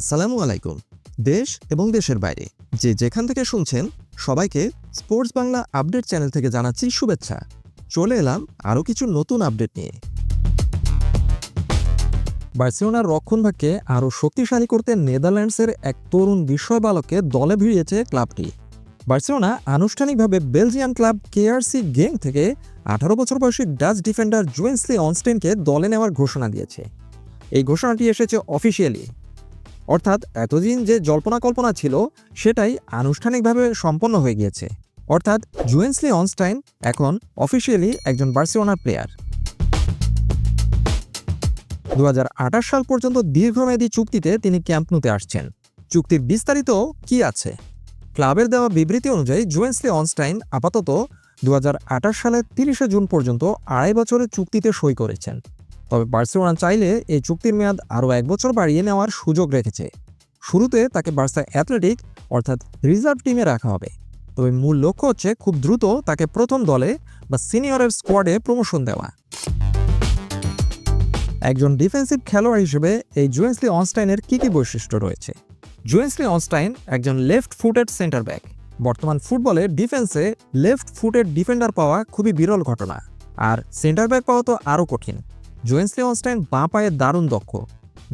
আসসালামু আলাইকুম। দেশ এবং দেশের বাইরে, যে যেখান থেকে শুনছেন, সবাইকে স্পোর্টস বাংলা আপডেট চ্যানেল থেকে জানাচ্ছি শুভেচ্ছা। চলে এলাম আরও কিছু নতুন আপডেট নিয়ে। বার্সেলোনার রক্ষণভাগকে আরও শক্তিশালী করতে নেদারল্যান্ডসের এক তরুণ বিস্ময় বালককে দলে ভিড়িয়েছে ক্লাবটি। বার্সেলোনা আনুষ্ঠানিকভাবে বেলজিয়ান ক্লাব কেআরসি গেং থেকে আঠারো বছর বয়সী ডাচ ডিফেন্ডার জুয়েন্সলি অনস্টেনকে দলে নেওয়ার ঘোষণা দিয়েছে। এই ঘোষণাটি এসেছে অফিসিয়ালি। অর্থাৎ এতদিন যে জল্পনা কল্পনা ছিল, সেটাই আনুষ্ঠানিকভাবে সম্পন্ন হয়ে গিয়েছে। অর্থাৎ জুয়েন্সলি অনস্টাইন এখন অফিসিয়ালি একজন বার্সেলোনার প্লেয়ার। দু হাজার আঠাশ সাল পর্যন্ত দীর্ঘমেয়াদী চুক্তিতে তিনি ক্যাম্প নুতে আসছেন। চুক্তির বিস্তারিত কি আছে? ক্লাবের দেওয়া বিবৃতি অনুযায়ী জুয়েন্সলি অনস্টাইন আপাতত দু হাজার আঠাশ সালের তিরিশে জুন পর্যন্ত আড়াই বছরের চুক্তিতে সই করেছেন। তবে বার্সেলোনা চাইলে এই চুক্তির মেয়াদ আরও এক বছর বাড়িয়ে নেওয়ার সুযোগ রেখেছে। শুরুতে তাকে বার্সা অ্যাথলেটিক অর্থাৎ রিজার্ভ টিমে রাখা হবে। তবে মূল লক্ষ্য হচ্ছে খুব দ্রুত তাকে প্রথম দলে বা সিনিয়রের স্কোয়াডে প্রমোশন দেওয়া। একজন ডিফেন্সিভ খেলোয়াড় হিসেবে এই জুয়েন্সলি অনস্টাইনের কী কী বৈশিষ্ট্য রয়েছে? জুয়েন্সলি অনস্টাইন একজন লেফট ফুটেড সেন্টার ব্যাক। বর্তমান ফুটবলে ডিফেন্সে লেফট ফুটেড ডিফেন্ডার পাওয়া খুবই বিরল ঘটনা। আর সেন্টার ব্যাক পাওয়া তো আরও কঠিন। জুয়েন্সলি অনস্টাইন বাঁ পায়ে দারুণ দক্ষ,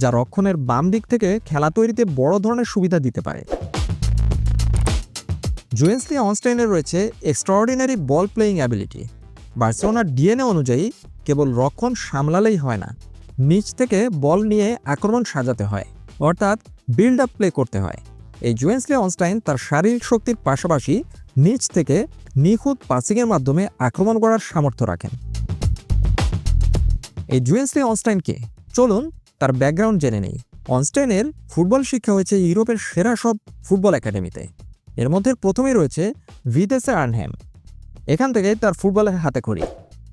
যা রক্ষণের বাম দিক থেকে খেলা তৈরিতে বড় ধরনের সুবিধা দিতে পারে। জুয়েন্সলি অনস্টাইনের রয়েছে এক্সট্রাঅর্ডিনারি বল প্লেয়িং অ্যাবিলিটি বার্সেলোনার ডিএনএ অনুযায়ী কেবল রক্ষণ সামলালেই হয় না, নিচ থেকে বল নিয়ে আক্রমণ সাজাতে হয়, অর্থাৎ বিল্ড আপ প্লে করতে হয়। এই জুয়েন্সলি অনস্টাইন তার শারীরিক শক্তির পাশাপাশি নিচ থেকে নিখুঁত পাসিংয়ের মাধ্যমে আক্রমণ করার সামর্থ্য রাখেন। এই জুয়েন্সলি অনস্টাইনকে, চলুন তার ব্যাকগ্রাউন্ড জেনে নেই। অনস্টাইনের ফুটবল শিক্ষা হয়েছে ইউরোপের সেরা সব ফুটবল একাডেমিতে। এর মধ্যে প্রথমেই রয়েছে ভিতেসে আর্নহ্যাম এখান থেকে তার ফুটবলের হাতে খড়ি।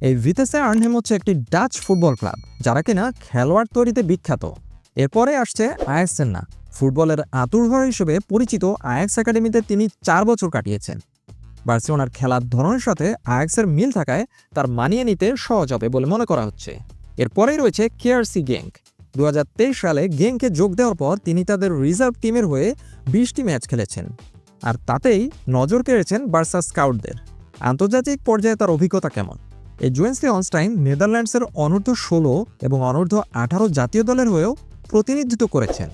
এই ভিতেসে আর্নহ্যাম হচ্ছে একটি ডাচ ফুটবল ক্লাব, যারা কিনা খেলোয়াড় তৈরিতে বিখ্যাত। এরপরে আসছে আয়াক্সের না ফুটবলের আতুরঘর হিসেবে পরিচিত আয়াক্স একাডেমিতে তিনি চার বছর কাটিয়েছেন। বার্সেলোনার খেলার ধরনের সাথে আয়াক্সের মিল থাকায় তার মানিয়ে নিতে সহজ হবে বলে মনে করা হচ্ছে। এরপরেই রয়েছে কেআরসি গ্যাংক দু সালে গেংকে যোগ দেওয়ার পর তিনি তাদের রিজার্ভ টিমের হয়ে বিশটি ম্যাচ খেলেছেন। আর তাতেই নজর কেড়েছেন বার্সা স্কাউটদের। আন্তর্জাতিক পর্যায়ে তার অভিজ্ঞতা কেমন? এই জুয়েন্সলি অনস্টাইন নেদারল্যান্ডসের অনূর্ধ্ব ষোলো এবং অনূর্ধ্ব আঠারো জাতীয় দলের হয়েও প্রতিনিধিত্ব করেছেন।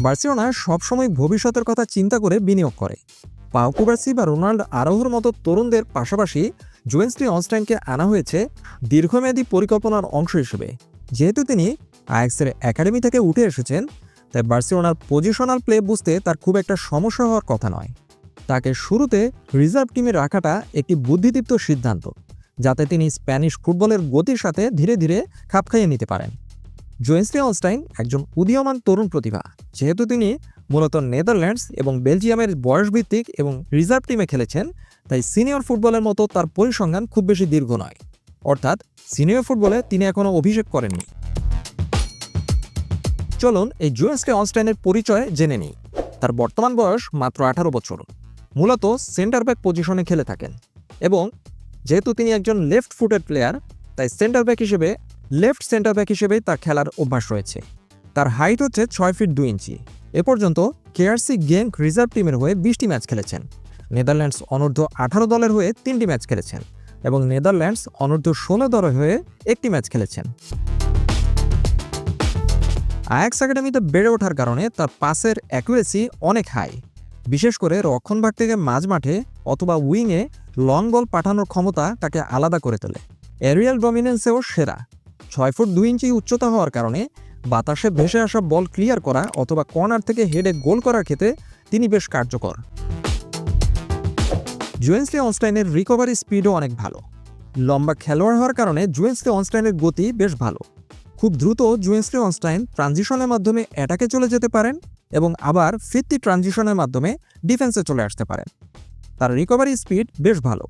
বার্সেলোনা সবসময় ভবিষ্যতের কথা চিন্তা করে বিনিয়োগ করে। পাওকুবার্সি বা রোনাল্ড আরোহর মতো তরুণদের পাশাপাশি জুয়েন্সলি অনস্টাইনকে আনা হয়েছে দীর্ঘমেয়াদী পরিকল্পনার অংশ হিসেবে। যেহেতু তিনি আয়াক্সের একাডেমি থেকে উঠে এসেছেন, তাই বার্সেলোনার পজিশনাল প্লে বুঝতে তার খুব একটা সমস্যা হওয়ার কথা নয়। তাকে শুরুতে রিজার্ভ টিমে রাখাটা একটি বুদ্ধিদীপ্ত সিদ্ধান্ত, যাতে তিনি স্প্যানিশ ফুটবলের গতির সাথে ধীরে ধীরে খাপ খাইয়ে নিতে পারেন। জোয়েন্সলি অনস্টাইন একজন উদীয়মান তরুণ প্রতিভা, যেহেতু তিনি মূলত নেদারল্যান্ডস এবং বেলজিয়ামের বয়সভিত্তিক এবং রিজার্ভ টিমে খেলেছেন, তাই সিনিয়র ফুটবলের মতো তার পরিসংখ্যান খুব বেশি দীর্ঘ নয়। অর্থাৎ সিনিয়র ফুটবলে তিনি এখনও অভিষেক করেননি। চলুন এই জুয়েন্সকে অনস্টাইনের পরিচয় জেনে নিই। তার বর্তমান বয়স মাত্র আঠারো বছর। মূলত সেন্টার ব্যাক পজিশনে খেলে থাকেন এবং যেহেতু তিনি একজন লেফট ফুটেড প্লেয়ার, তাই সেন্টার ব্যাক হিসেবে, লেফট সেন্টার ব্যাক হিসেবেই তার খেলার অভ্যাস রয়েছে। তার হাইট হচ্ছে ছয় ফিট দুই ইঞ্চি। এ পর্যন্ত কেআরসি গেঙ্ক রিজার্ভ টিমের হয়ে বিশটি ম্যাচ খেলেছেন। নেদারল্যান্ডস অনূর্ধ্ব আঠারো দলের হয়ে তিনটি ম্যাচ খেলেছেন এবং নেদারল্যান্ডস অনূর্ধ্ব ষোলো দলের হয়ে একটি ম্যাচ খেলেছেন। আয়াক্স একাডেমিতে বেড়ে ওঠার কারণে তার পাসের অ্যাকুরেসি অনেক হাই বিশেষ করে রক্ষণভাগ থেকে মাঝ মাঠে অথবা উইংয়ে লং বল পাঠানোর ক্ষমতা তাকে আলাদা করে তোলে। এরিয়াল ডমিনেন্সেও সেরা। ছয় ফুট দুই ইঞ্চি উচ্চতা হওয়ার কারণে বাতাসে ভেসে আসা বল ক্লিয়ার করা অথবা কর্নার থেকে হেডে গোল করার ক্ষেত্রে তিনি বেশ কার্যকর। জুয়েন্সলি অনস্টাইনের রিকভারি স্পিডও অনেক ভালো। লম্বা খেলোয়াড় হওয়ার কারণে জুয়েন্সলি অনস্টাইনের গতি বেশ ভালো। খুব দ্রুত জুয়েন্সলি অনস্টাইন ট্রানজিশনের মাধ্যমে অ্যাটাকে চলে যেতে পারেন এবং আবার ফিরতি ট্রানজিশনের মাধ্যমে ডিফেন্সে চলে আসতে পারেন। তার রিকভারি স্পিড বেশ ভালো।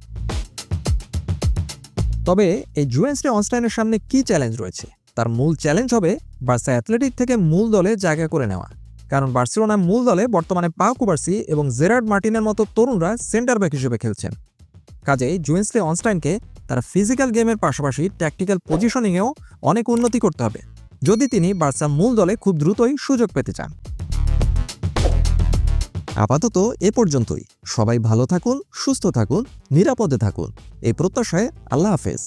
তবে এই জুয়েন্সলি অনস্টাইনের সামনে কি চ্যালেঞ্জ রয়েছে? তার মূল চ্যালেঞ্জ হবে বার্সা অ্যাথলেটিক থেকে মূল দলে জায়গা করে নেওয়া। কারণ বার্সেলোনা মূল দলে বর্তমানে পাও কুবার্সি এবং জেরার্ড মার্টিনের মতো তরুণরা সেন্টার ব্যাক হিসেবে খেলছেন। কাজেই জুয়েন্সলি অনস্টাইনকে তার ফিজিক্যাল গেমের পাশাপাশি ট্যাকটিক্যাল পজিশনিংয়েও অনেক উন্নতি করতে হবে, যদি তিনি বার্সা মূল দলে খুব দ্রুতই সুযোগ পেতে চান। আপাতত এ পর্যন্তই। সবাই ভালো থাকুন, সুস্থ থাকুন, নিরাপদে থাকুন। এই প্রত্যাশায় আল্লাহ হাফেজ।